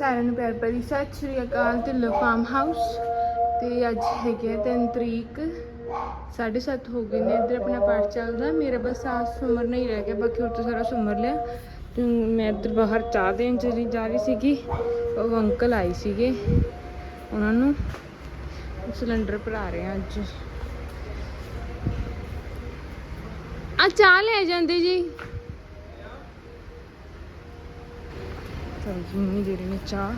ਸਾਰਿਆਂ ਨੂੰ ਪਿਆਰ ਭਰੀ ਸਤਿ ਸ਼੍ਰੀ ਅਕਾਲ ਢਿੱਲੋਂ ਫਾਰਮ ਹਾਊਸ ਤੇ ਅੱਜ ਹੈਗੇ ਆ ਤਿੰਨ ਤਰੀਕ 7:30 ਹੋ ਗਏ ਨੇ, ਇੱਧਰ ਆਪਣਾ ਪਾਠ ਚੱਲਦਾ। ਮੇਰਾ ਬਸ ਆ ਸੁਮਰ ਨਹੀਂ ਰਹਿ ਗਿਆ, ਬਾਕੀ ਹੋਰ ਤਾਂ ਸਾਰਾ ਸੁਮਰ ਲਿਆ। ਤੇ ਮੈਂ ਇੱਧਰ ਬਾਹਰ ਚਾਹ ਦੇਣ ਚਲੀ ਜਾ ਰਹੀ ਸੀਗੀ, ਉਹ ਅੰਕਲ ਆਏ ਸੀਗੇ, ਉਹਨਾਂ ਨੂੰ। ਸਿਲੰਡਰ ਭਰਾ ਰਹੇ ਆ ਅੱਜ। ਆ ਚਾਹ ਲੈ ਜਾਂਦੇ ਜੀ। ਜੀ ਮੰਮੀ ਦੇ ਰਹੇ ਨੇ ਚਾਹ।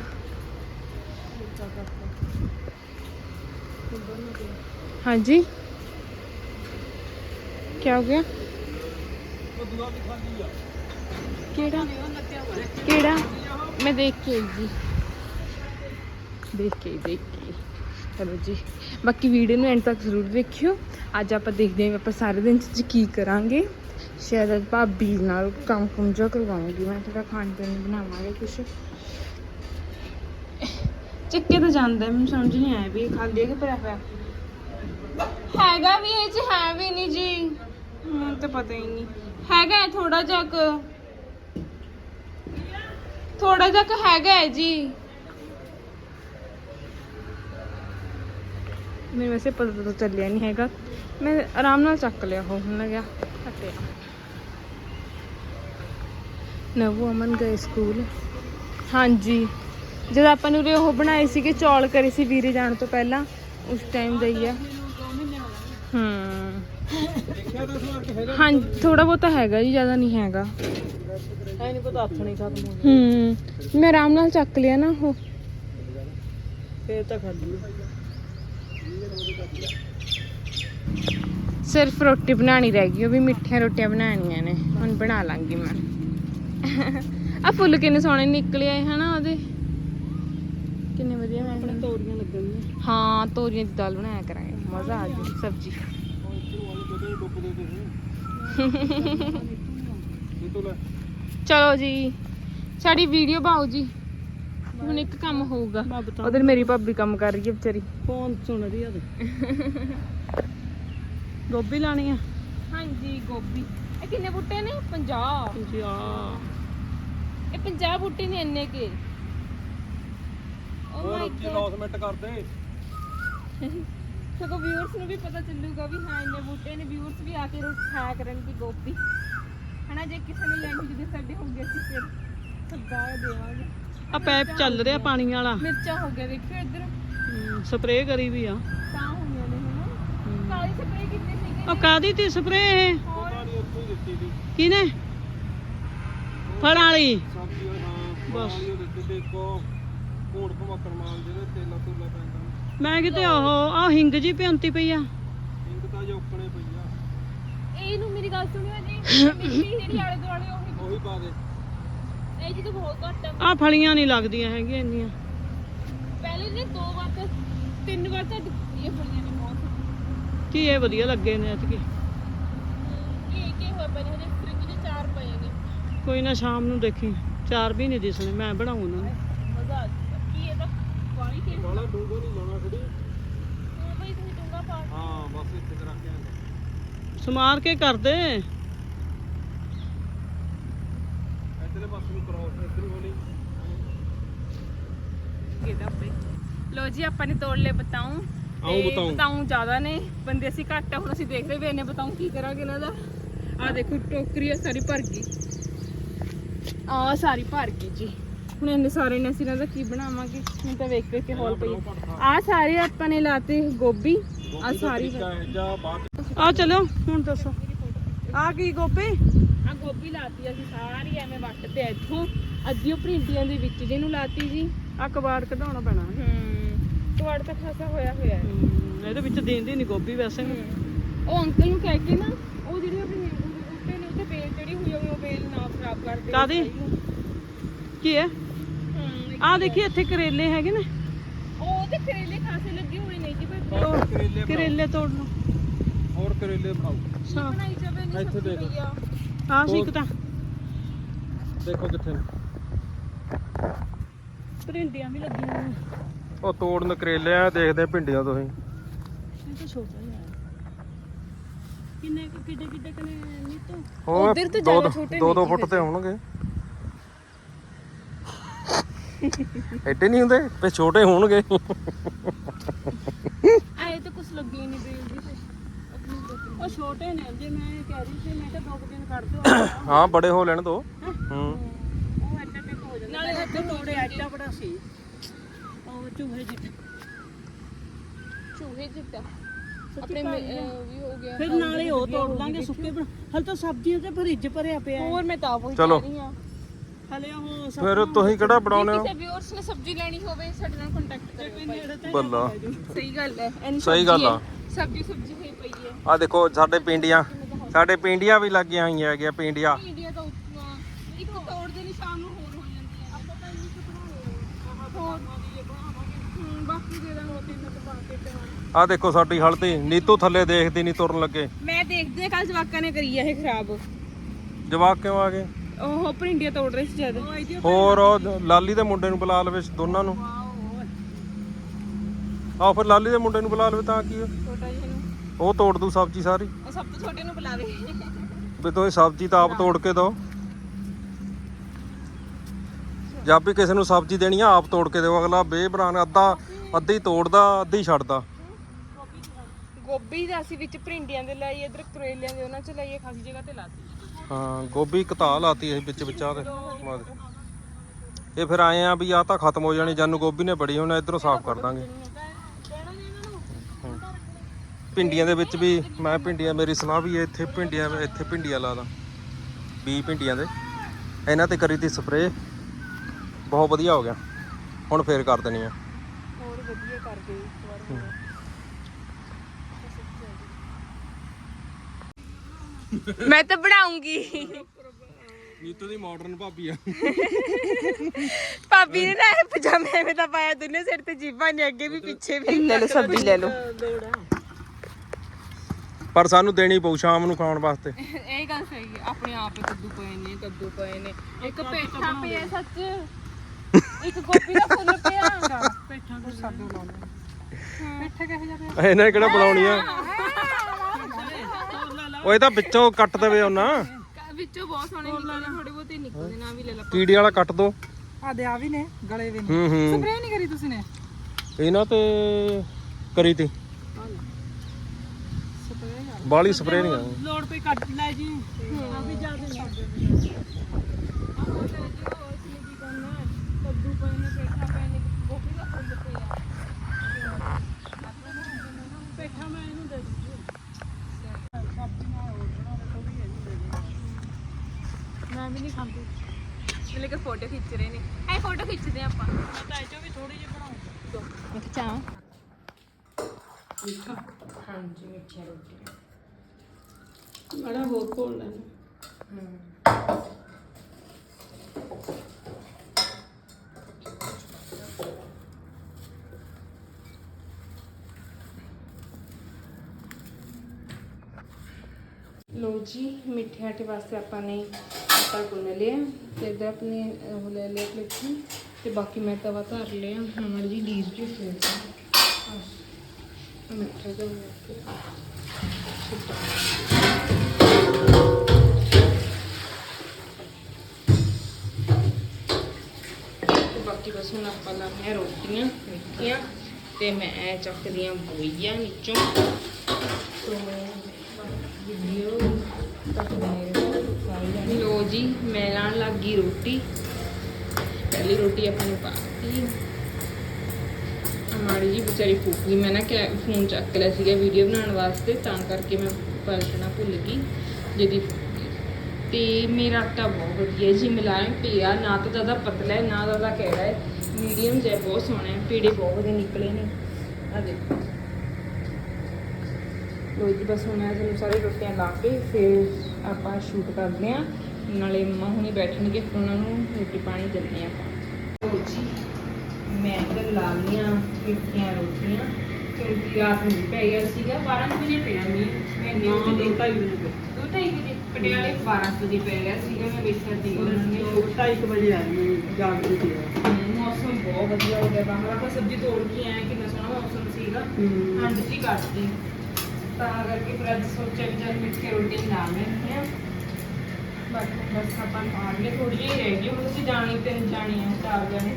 ਹਾਂਜੀ। ਕੀ ਹੋ ਗਿਆ? ਕਿਹੜਾ? ਕਿਹੜਾ? ਮੈਂ ਦੇਖ ਕੇ ਆਈ ਜੀ। ਦੇਖ ਕੇ ਆਈ, ਦੇਖ ਕੇ ਆਈ। ਚਲੋ ਜੀ ਬਾਕੀ ਵੀਡੀਓ ਨੂੰ ਐਂਡ ਤੱਕ ਜ਼ਰੂਰ ਦੇਖਿਓ ਅੱਜ ਆਪਾਂ ਦੇਖਦੇ ਹਾਂ ਵੀ ਆਪਾਂ ਸਾਰੇ ਦਿਨ ਚ ਕੀ ਕਰਾਂਗੇ। ਸ਼ਾਇਦ ਅੱਜ ਭਾਬੀ ਨਾਲ ਕੰਮ ਕੁਮ ਜਿਹਾ ਕਰਵਾਉਂਗੀ। ਮੈਂ ਥੋੜਾ ਖਾਣ ਪੀਣ ਨੂੰ ਬਣਾਵਾਂਗੇ ਕੁਛ। ਚੱਕੇ ਤਾਂ ਜਾਂਦਾ, ਮੈਨੂੰ ਸਮਝ ਨਹੀਂ ਆਇਆ ਵੀ ਇਹ ਹੈ ਕਿ ਭਰਿਆ ਹੋਇਆ। ਹੈਗਾ ਵੀ ਇਹ ਚ, ਹੈ ਵੀ ਨਹੀਂ ਜੀ। ਮੈਨੂੰ ਤਾਂ ਪਤਾ ਹੀ ਨਹੀਂ। ਹੈਗਾ ਥੋੜਾ ਜਿਹਾ ਕੁ। ਥੋੜਾ ਜਿਹਾ ਕੁ ਹੈਗਾ ਹੈ ਜੀ। ਮੈਨੂੰ ਵੈਸੇ ਪਤਾ ਤਾਂ ਚੱਲਿਆ ਨਹੀਂ ਹੈਗਾ। ਮੈਂ ਆਰਾਮ ਨਾਲ ਚੱਕ ਲਿਆ ਉਹ ਹੁਣ ਲੱਗਿਆ ਹਟਿਆ। ਨਵੂ ਅਮਨ ਗਏ ਸਕੂਲ। ਹਾਂਜੀ। ਜਦ ਆਪਾਂ ਨੇ ਉਹ ਬਣਾਏ ਸੀਗੇ ਚੌਲ ਕਰੇ ਸੀ ਵੀਰੇ ਜਾਣ ਤੋਂ ਪਹਿਲਾਂ ਉਸ ਟਾਈਮ ਦਾ ਹੀ ਆ। ਹੂੰ। ਹਾਂ ਥੋੜਾ ਬਹੁਤਾ ਹੈਗਾ ਜੀ ਜ਼ਿਆਦਾ ਨਹੀਂ ਹੈਗਾ। ਐ ਨਹੀਂ ਪਤਾ ਹੱਥ ਨਹੀਂ ਖਤਮ ਹੋ ਹੂੰ। ਮੈਂ ਆਰਾਮ ਨਾਲ ਚੱਕ ਲਿਆ ਨਾ ਉਹ। ਫੇਰ ਤਾਂ ਖਾਲੀ ਸਿਰਫ ਰੋਟੀ ਬਣਾਣੀ ਰਹਿ ਗਈ ਉਹ ਵੀ ਮਿੱਠੀਆਂ ਰੋਟੀਆਂ ਬਣਾਉਣੀਆਂ ਨੇ। ਹੁਣ ਬਣਾ ਲਾਂਗੀ ਮੈਂ। ਆ ਫੁੱਲ ਕਿੰਨੇ ਸੋਹਣੇ ਨਿਕਲੇ ਆਏ ਹਨਾ ਉਹਦੇ। ਕਿੰਨੇ ਵਧੀਆ ਮੈਂ ਆਪਣੇ ਤੋਰੀਆਂ ਲੱਗਣੀਆਂ ਹਾਂ ਤੋਰੀਆਂ ਦੀ ਦਾਲ ਬਣਾਇਆ ਕਰਾਂਗੇ। ਮਜ਼ਾ ਆ ਜੂ ਸਬਜੀ। ਚਲੋ ਜੀ ਸਾਡੀ ਵੀਡੀਓ ਪਾਓ ਜੀ। ਹੁਣ ਇੱਕ ਕੰਮ ਹੋਊਗਾ। ਉਧਰ ਮੇਰੀ ਭਾਬੀ ਕੰਮ ਕਰ ਰਹੀ ਹੈ ਵਿਚਾਰੀ। ਫੋਨ ਸੁਣ ਰਹੀ ਆ ਗੋਭੀ ਲਾਣੀ ਆ। ਹਾਂਜੀ ਗੋਭੀ। ਇਹ ਕਿੰਨੇ ਬੂਟੇ ਨੇ? 50 ਜੀ ਆ ਇਹ 50 ਬੂਟੇ ਨੇ ਇੰਨੇ ਕੇ। ਓ ਮਾਈ ਗॉड ਮਿੰਟ ਕਰਦੇ। ਸਗੋਂ ਵਿਊਅਰਸ ਨੂੰ ਵੀ ਪਤਾ ਚੱਲੂਗਾ ਵੀ ਹਾਂ ਇੰਨੇ ਬੂਟੇ ਨੇ। ਵਿਊਅਰਸ ਵੀ ਆ ਕੇ ਰੋਟੀ ਖਾਇਆ ਕਰਨਗੇ ਗੋਭੀ ਹਨਾ ਜੇ ਕਿਸੇ ਨੇ ਲੈਣੀ ਜਿਹਦੇ ਸਾਡੇ ਹੋ ਗਏ ਅਸੀਂ ਫਿਰ ਸੱਦਾ ਦੇਵਾਂਗੇ। ਆ ਪੈਪ ਚੱਲ ਰਿਹਾ ਪਾਣੀ ਵਾਲਾ। ਮਿਰਚਾਂ ਹੋ ਗਿਆ ਦੇਖਿਓ ਇੱਧਰ। ਸਪਰੇਅ ਕਰੀ ਵੀ ਆ। ਤਾਂ ਹੋਈਆਂ ਨੇ ਹਨਾ। ਕਾਲੀ ਸਪਰੇ ਕਿੰਨੇ ਸੀਗੇ ਉਹ ਕਾਦੀ ਤੀ ਸਪਰੇਅ ਇਹ? ਹੋਰ? ਕਿਨੇ ਫਲ ਵਾਲੀ। ਬਸ। ਮੈਂ ਕਿਤੇ ਉਹ ਆ ਹਿੰਗ ਜੀ ਪਿਉਂਤੀ ਪਈ ਆ। ਇਹਨੂੰ ਮੇਰੀ ਗੱਲ ਸੁਣਿਓ ਜੀ। ਮਿੱਟੀ ਜਿਹੜੀ ਆਲੇ ਦੁਆਲੇ ਉਹੀ ਇਹ ਜੀ ਤਾਂ ਬਹੁਤ ਘੱਟ ਆ। ਆ ਫਲੀਆਂ ਨਹੀਂ ਲੱਗਦੀਆਂ ਹੈਗੀਆਂ ਇੰਨੀਆਂ। ਪਹਿਲੇ ਨੇ ਦੋ ਵਾਰ ਤਾਂ ਤਿੰਨ ਵਾਰ ਤਾਂ ਇਹ ਫਲੀਆਂ ਨੇ ਬਹੁਤ। ਕੀ ਇਹ ਵਧੀਆ ਲੱਗੇ ਨੇ ਐਤਕੀ? ਇਹ ਕੀ ਹੋਇਆ ਪਏ ਨੇ ਹਜੇ ਫ੍ਰਿਜ ਦੇ ਚਾਰ ਪਏ ਨੇ। ਕੋਈ ਨਾ ਸ਼ਾਮ ਨੂੰ ਦੇਖੀ। ਚਾਰ ਵੀ ਨਹੀਂ ਦਿਸਣੇ ਮੈਂ ਬਣਾਉ ਉਹਨਾਂ ਨੂੰ। ਮਜ਼ਾ ਆ ਜੂਗਾ ਕੀ ਇਹ ਤਾਂ ਪਾਣੀ ਕੇ ਬਾਲਾ ਡੂੰਗਾ ਨਹੀਂ ਲਾਉਣਾ ਖੜੀ। ਹਾਂ ਬਈ ਤੁਸੀਂ ਡੂੰਗਾ ਪਾ ਸਮਾਰ ਕੇ ਕਰ ਦੇ ਇਹਦਾ ਪਈ ਲੋ ਜੀ ਆਪਾਂ ਨੇ ਤੋੜ ਲਏ ਬਤਾਉ ਬਤਾਉ ਜ਼ਿਆਦਾ ਨੇ। ਬੰਦੇ ਅਸੀਂ ਘੱਟ ਆ ਹੁਣ ਅਸੀਂ ਦੇਖ ਰਹੇ ਵੀ ਇਹਨੇ ਬਤਾਉ ਕੀ ਕਰਾਂਗੇ ਇਹਨਾਂ ਦਾ। ਆ ਦੇਖੋ ਟੋਕਰੀ ਆ ਸਾਰੀ ਭਰ ਗਈ। ਆ ਸਾਰੀ ਭਰ ਗਈ ਜੀ। ਹੁਣ ਇਹਨੇ ਸਾਰੇ ਨੇ ਅਸੀਂ ਇਹਨਾਂ ਦਾ ਕੀ ਬਣਾਵਾਂਗੇ? ਹੁਣ ਤਾਂ ਵੇਖ ਵੇਖ ਕੇ ਹੌਲ ਪਈ। ਆ ਸਾਰੇ ਆਪਾਂ ਨੇ ਲਾਤੇ ਗੋਭੀ। ਆ ਸਾਰੀ ਆ ਚਲੋ ਹੁਣ ਦੱਸੋ। ਆ ਕੀ ਗੋਪੀ ਆ ਗੋਭੀ ਲਾਤੀ ਅਸੀਂ ਸਾਰੀ ਐਵੇਂ ਵੱਟ ਤੇ ਇੱਥੋਂ। ਅੱਧੀ ਉਹ ਭਿੰਡੀਆਂ ਦੇ ਵਿੱਚ ਜਿਹਨੂੰ ਲਾਤੀ ਜੀ। ਆ ਕਬਾੜ ਕਢਾਉਣਾ ਪੈਣਾ ਹੂੰ। ਤੁਹਾਡਾ ਤਾਂ ਖਾਸਾ ਹੋਇਆ ਹੋਇਆ ਹੈ। ਇਹਦੇ ਵਿੱਚ ਦੇਂਦੀ ਨਹੀਂ ਗੋਭੀ ਵੈਸੇ। ਉਹ ਅੰਕਲ ਨੂੰ ਕਹਿ ਕੇ ਨਾ ਉਹ ਜਿਹੜੀ ਆਪਣੀ ਨਿੰਬੂ ਦੇ ਬੂਟੇ ਨੇ ਉੱਤੇ ਬੇਲ ਚੜੀ ਹੋਈ ਹੋਈ ਉਹ ਬੇਲ ਨਾ ਖਰਾਬ ਕਰ ਦੇ ਕਾਹਦੀ? ਕੀ ਹੈ? ਹੂੰ ਆ ਦੇਖੀ ਇੱਥੇ ਕਰੇਲੇ ਹੈਗੇ ਨੇ। ਉਹ ਤੇ ਕਰੇਲੇ ਖਾਸੇ ਲੱਗੇ ਹੋਏ ਨੇ ਜੀ ਪਰ ਉਹ ਕਰੇਲੇ ਤੋੜ ਲਓ। ਹੋਰ ਕਰੇਲੇ ਬਣਾਓ। ਸਾ ਬਣਾਈ ਜਾਵੇ ਨਹੀਂ ਇੱਥੇ ਸਬਜ਼ੀ ਦੇਖ। ਪਈ ਆ। ਆ ਸੀ ਇੱਕ ਤਾਂ। ਦੇਖੋ ਕਿੱਥੇ ਨੇ। ਭਰਿੰਡੀਆਂ ਵੀ ਲੱਗੀਆਂ ਨੇ ਉਹ ਤੋੜਨ ਕਰੇਲੇ ਆ ਦੇਖਦੇ ਭਿੰਡੀਆਂ ਤੁਸੀਂ। ਇਹ ਤਾਂ ਛੋਟਾ ਜਿਹਾ। ਕਿੰਨੇ ਕੁ ਕਿੱਡੇ ਕਿੱਡੇ ਕਨੇ ਨੀਤੋ? ਹੋਰ ਉੱਧਰ ਤਾਂ ਦੋ ਜ਼ਿਆਦਾ ਛੋਟੇ ਦੋ ਦੋ ਨਹੀਂ ਫੁੱਟ ਤੇ ਹੋਣਗੇ। ਐਡੇ ਨਹੀਂ ਹੁੰਦੇ ਤੇ ਛੋਟੇ ਹੋਣਗੇ। ਆਏ ਤਾਂ ਕੁਝ ਲੱਗੇ ਨਹੀਂ ਬੇਲ ਦੀ ਉਹ ਛੋਟੇ ਨੇ ਜੇ ਮੈਂ ਕਹਿ ਰਹੀ ਸੀ ਮੈਂ ਕਿਹਾ ਦੋ ਕੁ ਦਿਨ ਕੱਢ ਦਿਓ। ਹਾਂ ਬੜੇ ਹੋ ਲੈਣ ਦੋ। ਹੂੰ? ਉਹ ਐਡਾ ਟਿਕ ਹੋ ਜਾਂਦਾ। ਨਾਲੇ ਹੱਥ ਤੋੜੇ ਐਡਾ ਬੜਾ ਸੀ। ਉਹ ਚੂਹੇ ਜਿੱਟ ਚੂਹੇ ਜਿੱਤਾ ਆਪਣੇ ਮੇ- ਅਹ ਵੀ ਹੋ ਗਿਆ ਫਿਰ ਨਾਲੇ ਉਹ ਤੋੜ ਲਾਂਗੇ ਸੁੱਕੇ ਬਣਾ ਹਲ ਤਾਂ ਸਬਜ਼ੀਆਂ ਤੇ ਫਰਿੱਜ ਭਰਿਆ ਪਿਆ ਹੈ। ਹੋਰ ਮੈਂ ਤਾਂ ਉਹੀ ਚਲੋ। ਕਹਿ ਰਹੀ ਹਾਂ। ਹਲੇ ਉਹ ਸਭ ਫਿਰ ਤੁਸੀਂ ਕਿਹੜਾ ਬਣਾਉਨੇ ਹੋ? ਕਿਸੇ ਵਿਊਅਰਸ ਨੇ ਸਬਜ਼ੀ ਲੈਣੀ ਹੋਵੇ ਸਾਡੇ ਨਾਲ ਕੰਟੈਕਟ ਕਰਿਓ ਭਾਈ। ਨੇੜੇ ਤੇ ਬੱਲਾ। ਸਹੀ ਗੱਲ ਹੈ ਇੰਨੀ ਸਹੀ ਗੱਲ ਸਬਜ਼ੀ ਆ। ਹੈ। ਸਬਜ਼ੀ ਸੁਬਜ਼ੀ ਹੋਈ ਪਈ ਹੈ। ਆ ਦੇਖੋ ਸਾਡੇ ਪਿੰਡੀਆਂ ਸਾਡੇ ਪਿੰਡੀਆਂ ਵੀ ਲੱਗੀਆਂ ਹੋਈਆਂ ਹੈਗੀਆਂ ਪਿੰਡੀਆਂ। ਇੰਡੀਆ ਉੱਤੋਂ ਇੱਕ ਤੋੜ ਦੇ ਨਿਸ਼ਾਨ ਨੂੰ ਹੋਰ ਹੋ ਜਾਂਦੀ ਹੈ ਆਪਾਂ ਤਾਂ ਇੰਨੀ ਕੁ ਬਣਾਉਂਦੇ ਹੋਰ ਹੂੰ ਬਾਕੀ ਦੇ ਦਾਂਗੇ ਤਿੰਨ ਕੁ ਪਾ ਕੇ ਤੇ ਆ ਦੇਖੋ ਸਾਡੀ ਹਲਦੀ ਨੀਤੂ ਥੱਲੇ ਦੇਖਦੀ ਨਹੀਂ ਤੁਰਨ ਲੱਗੇ। ਮੈਂ ਦੇਖਦੇ ਕੱਲ ਜਵਾਕਾਂ ਨੇ ਕਰੀ ਆ ਇਹ ਖਰਾਬ। ਜਵਾਕ ਕਿਉਂ ਆ ਗਏ? ਉਹ ਭਿੰਡੀਆਂ ਤੋੜ ਰਹੇ ਸੀ ਜਦ। ਹੋਰ ਉਹ ਲਾਲੀ ਦੇ ਮੁੰਡੇ ਨੂੰ ਬੁਲਾ ਲਵੇ ਦੋਨਾਂ ਨੂੰ। ਆ ਫਿਰ ਲਾਲੀ ਦੇ ਮੁੰਡੇ ਨੂੰ ਬੁਲਾ ਲਵੇ ਤਾਂ ਕੀ? ਛੋਟਾ ਉਹ ਤੋੜ ਦੂ ਸਬਜ਼ੀ ਸਾਰੀ। ਉਹ ਸਭ ਤੋਂ ਛੋਟੇ ਨੂੰ ਬੁਲਾਵੇ। ਵੀ ਤੁਸੀਂ ਸਬਜ਼ੀ ਤਾਂ ਆਪ ਤੋੜ ਕੇ ਦਿਓ ਜਾਂ ਵੀ ਕਿਸੇ ਨੂੰ ਸਬਜ਼ੀ ਦੇਣੀ ਆ ਆਪ ਤੋੜ ਕੇ ਦਿਓ। ਅਗਲਾ ਬੇਬਰਾਨ ਅੱਧਾ ਅੱਧੀ ਤੋੜਦਾ ਅੱਧੀ ਛੱਡਦਾ। ਗੋਭੀ ਦਾ ਅਸੀਂ ਵਿੱਚ ਭਿੰਡੀਆਂ ਦੇ ਲਾਈ ਇਧਰ ਕਰੇਲਿਆਂ ਦੇ ਉਹਨਾਂ ਚ ਲਾਈਏ ਖਾਸੀ ਜਗ੍ਹਾ ਤੇ ਲਾਤੀ। ਹਾਂ ਗੋਭੀ ਕਤਾ ਲਾਤੀ ਅਸੀਂ ਵਿੱਚ ਵਿਚਾਂ ਦੇ ਇਹ ਫਿਰ ਆਏ ਆ ਵੀ ਆ ਤਾਂ ਖਤਮ ਹੋ ਜਾਣੀ ਜਾਨੂੰ ਗੋਭੀ ਨੇ ਬੜੀ ਹੁਣ ਇਧਰੋਂ ਸਾਫ਼ ਕਰ ਦਾਂਗੇ। ਭਿੰਡੀਆਂ ਦੇ ਵਿੱਚ ਵੀ ਮੈਂ ਭਿੰਡੀਆਂ ਮੇਰੀ ਸਲਾਹ ਵੀ ਹੈ ਇੱਥੇ ਭਿੰਡੀਆਂ ਇੱਥੇ ਭਿੰਡੀਆਂ ਲਾ ਦਾਂ। ਬੀ ਭਿੰਡੀਆਂ ਦੇ। ਇਹਨਾਂ ਤੇ ਕਰੀ ਤੀ ਸਪਰੇਅ। ਬਹੁਤ ਵਧੀਆ ਹੋ ਗਿਆ। ਹੁਣ ਫੇਰ ਕਰ ਦੇਣੀ ਆ। ਦੇ ਇੱਕ ਵਾਰ। ਮੈਂ ਤਾਂ ਬਣਾਉਂਗੀ। ਨੀਤੂ ਦੀ ਮਾਡਰਨ ਭਾਬੀ ਆ। ਭਾਬੀ ਨੇ ਨਾ ਇਹ ਪਜਾਮੇ ਐਵੇਂ ਤਾਂ ਪਾਇਆ ਦੋਨੇ ਸਿਰ ਤੇ ਜੀਬਾਂ ਨੇ ਅੱਗੇ ਵੀ ਪਿੱਛੇ ਵੀ। ਲੈ ਲਓ ਸਬਜ਼ੀ ਲੈ ਲਓ। ਪਰ ਸਾਨੂੰ ਦੇਣੀ ਪਊ ਸ਼ਾਮ ਨੂੰ ਖਾਣ ਵਾਸਤੇ। ਇਹ ਗੱਲ ਸਹੀ ਹੈ ਆਪਣੇ ਆਪ ਹੀ ਕੱਦੂ ਪਏ ਨੇ ਕੱਦੂ ਪਏ ਨੇ। ਇੱਕ ਪੇਠਾ ਪਿਆ ਸੱਚ। ਇੱਕ ਗੋਭੀ ਦਾ ਫੁੱਲ ਪਿਆ। ਪੇਠਾਂ ਤੋਂ ਸਾਡੂ ਲਾਉਣੇ ਪੇਠਾ ਕਿਹੋ ਜਿਹਾ ਪਿਆ? ਇਹਨੇ ਕਿਹੜਾ ਬਣਾਉਣੀ ਆ ਉਹ ਇਹ ਤਾਂ ਵਿੱਚੋਂ ਕੱਟ ਦੇਵੇ ਉਹਨਾਂ। ਵਿੱਚੋਂ ਬਹੁਤ ਸੋਹਣੇ ਨਿਕਲਦੇ ਥੋੜੇ ਬਹੁਤੇ ਨਿਕਲਦੇ ਨਾ ਵੀ ਲੈ ਲਾ ਕੀੜੀ ਵਾਲਾ ਕੱਟ ਦੋ। ਆ ਦੇ ਆ ਵੀ ਨੇ ਗਲੇ ਵੀ ਨੇ। ਹੂੰ ਹੂੰ। ਸਪਰੇ ਨਹੀਂ ਕਰੀ ਤੁਸੀਂ ਨੇ? ਇਹਨਾਂ ਤੇ ਕਰੀ ਤੀ। ਬਾਲੀ ਸਪਰੇ ਨਹੀਂ ਆ। ਲੋੜ ਪਈ ਕੱਟ ਲੈ ਜੀ। ਆ ਵੀ ਕੱਦੂ ਪਏ ਨੇ ਪੇਠਾ ਪਏ ਨੇ ਗੋਭੀ ਦਾ। ਫੁੱਲ ਪਿਆ ਪੇਠਾ ਮੈਂ ਇਹਨੂੰ ਦੇ ਦਿੱਤੀ ਸਬਜ਼ੀ ਨਾਲ ਹੋਰ ਬਣਾਵੇ ਤੋਂ ਵੀ ਇਹਨੂੰ ਦੇ ਦੇ ਮੈਂ ਵੀ ਨਹੀਂ ਖਾਂਦੀ ਮਿਲੇ ਕੇ ਫੋਟੋ ਖਿੱਚ ਰਹੇ ਨੇ ਐ ਫੋਟੋ ਖਿੱਚਦੇ ਆ ਆਪਾਂ ਮੈਂ ਤਾਂ ਇਹ ਵੀ ਥੋੜੀ ਜਿਹੀ ਬਣਾਉਂਗੀ ਮੈਂ ਖਿਚਾਵਾਂ ਹਾਂਜੀ ਮਿੱਠੀਆਂ ਰੋਟੀਆਂ ਬੜਾ ਹੋਰ ਕੋਲ ਲੈਣਾ ਲੋ ਜੀ ਮਿੱਠੇ ਆਟੇ ਵਾਸਤੇ ਆਪਾਂ ਨੇ ਆਟਾ ਗੁੰਨ ਲਿਆ ਤੇ ਇਧਰ ਆਪਣੇ ਉਹ ਲੈ ਲਿਆ ਪਲੇਟੀ ਤੇ ਬਾਕੀ ਮੈਂ ਤਵਾ ਧਰ ਲਿਆ। ਹੁਣ ਜੀ, ਲੀਰ ਜੀ, ਫੇਰ ਮਿੱਠਾ ਜਿਹਾ ਬਾਕੀ ਬਸ ਹੁਣ ਆਪਾਂ ਲਾਉਂਦੇ ਹਾਂ ਰੋਟੀਆਂ, ਮਿੱਠੀਆਂ। ਤੇ ਮੈਂ ਚੱਕਦੀਆਂ ਬੋਈਆਂ ਨੀਚੋਂ ਤੋ ਲੋ ਜੀ, ਮੈਂ ਲਾਣ ਲੱਗੀ ਰੋਟੀ। ਪਹਿਲੀ ਰੋਟੀ ਆਪਾਂ ਨੇ ਪਾਤੀ। ਮਾੜੀ ਜੀ ਵਿਚਾਰੀ ਫੂਕ ਗਈ। ਮੈਂ ਨਾ ਕਿ ਫੋਨ ਚੱਕ ਲਿਆ ਸੀਗਾ ਵੀਡੀਓ ਬਣਾਉਣ ਵਾਸਤੇ, ਤਾਂ ਕਰਕੇ ਮੈਂ ਪਲਟਣਾ ਭੁੱਲ ਗਈ, ਜਿਹਦੀ ਤੇ ਮੇਰਾ ਆਟਾ ਬਹੁਤ ਵਧੀਆ ਜੀ ਮਿਲਾਇਮ ਪਿਆ। ਨਾ ਤਾਂ ਜ਼ਿਆਦਾ ਪਤਲਾ ਹੈ, ਨਾ ਜ਼ਿਆਦਾ ਕਿਹੜਾ ਹੈ। ਮੀਡੀਅਮ ਜਿਹਾ, ਬਹੁਤ ਸੋਹਣਾ ਹੈ। ਪੀੜੇ ਬਹੁਤ ਵਧੀਆ ਨਿਕਲੇ ਨੇ। ਆ ਦੇਖੋ। ਲੋ ਜੀ ਬਸ ਹੁਣ ਮੈਂ ਤੁਹਾਨੂੰ ਸਾਰੀ ਰੋਟੀਆਂ ਲਾ ਕੇ ਫਿਰ ਆਪਾਂ ਸ਼ੂਟ ਕਰਦੇ ਆ ਨਾਲੇ ਮੰਮਾ ਹੁਣੇ ਬੈਠਣਗੇ ਫਿਰ ਉਹਨਾਂ ਨੂੰ ਰੋਟੀ ਪਾਣੀ ਦਿੰਦੇ ਆ ਆਪਾਂ। ਲੋ ਜੀ ਮੈਂ ਇੱਧਰ ਲਾ ਲਈਆਂ ਮਿੱਠੀਆਂ ਰੋਟੀਆਂ। ਕਿਉਂਕਿ ਰਾਤ ਨੂੰ ਪੈ ਗਿਆ ਸੀਗਾ 12 ਵਜੇ ਪਿਆ ਮੀਂਹ। ਮੈਂ ਨਿਊਜ਼ ਦੋ ਦੇਖ ਢਾਈ ਵਜੇ। ਦੋ ਢਾਈ ਵਜੇ ਪਟਿਆਲੇ 12 ਵਜੇ ਪੈ ਗਿਆ ਸੀਗਾ ਮੈਂ ਵੇਖਿਆ ਸੀ ਉਹਨਾਂ ਨੇ ਦੋ ਢਾਈ ਕੁ ਵਜੇ ਆਈ ਜਾਗ ਸੀ। ਹਮ, ਮੌਸਮ ਬਹੁਤ ਵਧੀਆ ਹੋ ਗਿਆ ਬਾਹਰ ਆਪਾਂ ਸਬਜ਼ੀ ਤੋੜ ਕੇ ਆਏ ਕਿੰਨਾ ਸੋਹਣਾ ਮੌਸਮ ਸੀਗਾ। ਹੂੰ ਠੰਡ ਜੀ ਕੱਟਦੀ ਤਾਂ ਕਰਕੇ ਫਿਰ ਅੱਜ ਸੋਚਿਆ ਵੀ ਚੱਲ ਮਿੱਠੇ ਰੋਟੀ ਬਣਾ ਲੈਂਦੇ ਹਾਂ। ਬਾਕੀ ਬਸ ਆਪਾਂ ਆ ਗਏ ਥੋੜੀ ਜਿਹੀ ਰਹਿ ਗਈ, ਹੁਣ ਅਸੀਂ ਜਾਣੀ, ਤਿੰਨ ਜਾਣੀਆਂ, ਚਾਰ ਜਾਣੇ,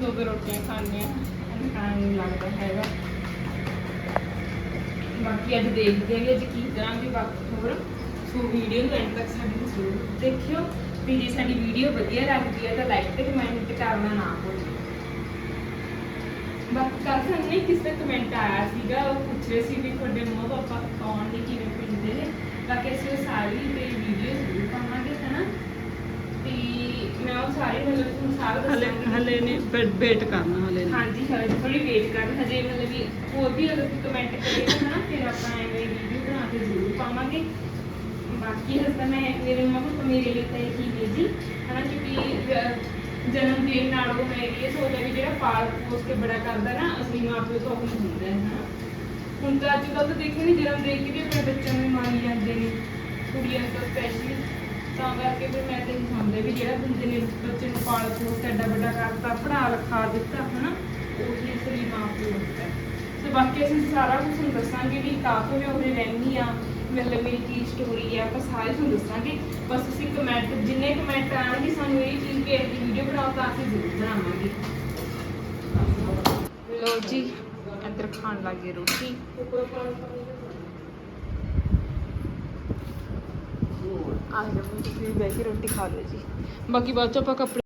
ਦੋ ਦੋ ਰੋਟੀਆਂ ਖਾਣੀਆਂ ਟਾਈਮ ਨਹੀਂ ਲੱਗਦਾ ਹੈਗਾ। ਬਾਕੀ ਅੱਜ ਦੇਖਦੇ ਹਾਂ ਵੀ ਅੱਜ ਕੀ ਕਰਾਂਗੇ, ਬਾਕੀ ਹੋਰ ਸੋ ਵੀਡੀਓ ਨੂੰ ਐਂਡ ਤੱਕ ਸਾਡੀ ਜ਼ਰੂਰ ਦੇਖਿਓ। ਵੀ ਜੇ ਸਾਡੀ ਵੀਡੀਓ ਵਧੀਆ ਲੱਗਦੀ ਹੈ ਤਾਂ ਲਾਈਕ ਤੇ ਕਮੈਂਟ ਕਰਨਾ ਨਾ ਭੁੱਲਿਓ ਬਾਕੀ ਕੱਲ੍ਹ ਸਾਨੂੰ ਨਹੀਂ ਕਿਸੇ ਦਾ ਕਮੈਂਟ ਆਇਆ ਸੀਗਾ ਉਹ ਪੁੱਛ ਰਹੇ ਸੀ ਵੀ ਤੁਹਾਡੇ ਮੰਮਾ ਪਾਪਾ ਕੌਣ ਨੇ ਕਿਵੇਂ ਪਿੰਡੇ ਨੇ। ਬਾਕੀ ਅਸੀਂ ਉਹ ਸਾਰੀ ਤੇ ਵੀਡੀਓ ਜ਼ਰੂਰ ਪਾਵਾਂਗੇ ਹਨਾ? ਤੇ ਮੈਂ ਉਹ ਸਾਰੇ ਮਤਲਬ ਤੁਹਾਨੂੰ ਸਾਰਾ ਹਲੇ ਦੱਸਾਂਗੀ। ਹਲੇ ਨੇ ਵੇਟ ਕਰਨਾ ਹਲੇ ਨੇ ਹਾਂਜੀ ਹਲੇ ਥੋੜੀ ਵੇਟ ਕਰ ਹਜੇ ਮਤਲਬ ਵੀ ਹੋਰ ਵੀ ਅਗਰ ਕੋਈ ਕਮੈਂਟ ਕਰੇਗਾ ਨਾ ਫਿਰ ਆਪਾਂ ਐਵੇਂ ਵੀਡੀਓ ਬਣਾ ਕੇ ਜ਼ਰੂਰ ਪਾਵਾਂਗੇ। ਬਾਕੀ ਹਸ ਤਾਂ ਮੈਂ ਮੇਰੇ ਮੰਮਾ ਪਾਪਾ ਮੇਰੇ ਲਈ ਤਾਂ ਇਹ ਨੇ ਜੀ। ਹਨਾ ਕਿਉਂਕਿ ਜਨਮ ਦੇਣ ਨਾਲ ਉਹ ਮੈਂ ਇਹ ਸੋਚਿਆ ਵੀ ਜਿਹੜਾ ਪਾਲ ਪੋਸ ਕੇ ਬੜਾ ਕਰਦਾ ਨਾ ਅਸਲੀ ਮਾਂ ਪਿਓ ਤੋਂ ਹੀ ਹੁੰਦਾ ਹੈ ਨਾ। ਹੁਣ ਤਾਂ ਅੱਜ ਕੱਲ੍ਹ ਤਾਂ ਦੇਖੇ ਨਹੀਂ ਜਨਮ ਦੇਖ ਕੇ ਵੀ ਆਪਣੇ ਬੱਚਿਆਂ ਨੂੰ ਮਾਰੀ ਜਾਂਦੇ ਨੇ, ਕੁੜੀਆਂ ਤੋਂ ਸਪੈਸ਼ਲੀ ਤਾਂ ਕਰਕੇ ਫਿਰ ਮੈਂ ਤੇ ਇਹ ਸਮਝਦੇ ਵੀ ਜਿਹੜਾ ਬੰਦੇ ਨੇ ਬੱਚੇ ਨੂੰ ਪਾਲ ਪੋਸ ਕੇ ਐਡਾ ਵੱਡਾ ਕਰਤਾ ਪੜਾ ਲਿਖਾ ਦਿੱਤਾ, ਹਨਾ, ਉਹੀ ਅਸਲੀ ਮਾਂ ਪਿਓ ਹੁੰਦਾ ਤੇ ਬਾਕੀ ਅਸੀਂ ਸਾਰਾ ਕੁਝ ਦੱਸਾਂਗੇ ਵੀ ਕਾਹਤੋਂ ਮੈਂ ਉਹਨੇ ਰਹਿੰਦੀ ਆ ਮਤਲਬ ਮੇਰੀ ਕੀ ਸਟੋਰੀ ਆ, ਆਪਾਂ ਸਾਰੇ ਤੁਹਾਨੂੰ ਦੱਸਾਂਗੇ। ਬਸ ਤੁਸੀਂ ਕਮੈਂਟ ਜਿੰਨੇ ਕਮੈਂਟ ਆਣਗੇ ਸਾਨੂੰ ਇਹ ਚੀਜ਼ ਕਿ ਇਹਦੀ ਵੀਡੀਓ ਬਣਾਓ ਤਾਂ ਅਸੀਂ ਜ਼ਰੂਰ ਬਣਾਵਾਂਗੇ। ਲੋ ਜੀ, ਇੱਧਰ ਖਾਣ ਲੱਗੇ ਰੋਟੀ। ਆ ਜਾਓ, ਤੁਸੀਂ ਵੀ ਬਹਿ ਕੇ ਰੋਟੀ ਖਾ ਲਓ ਜੀ। ਬਾਕੀ ਬਾਅਦ ਚ ਆਪਾਂ ਕੱਪੜੇ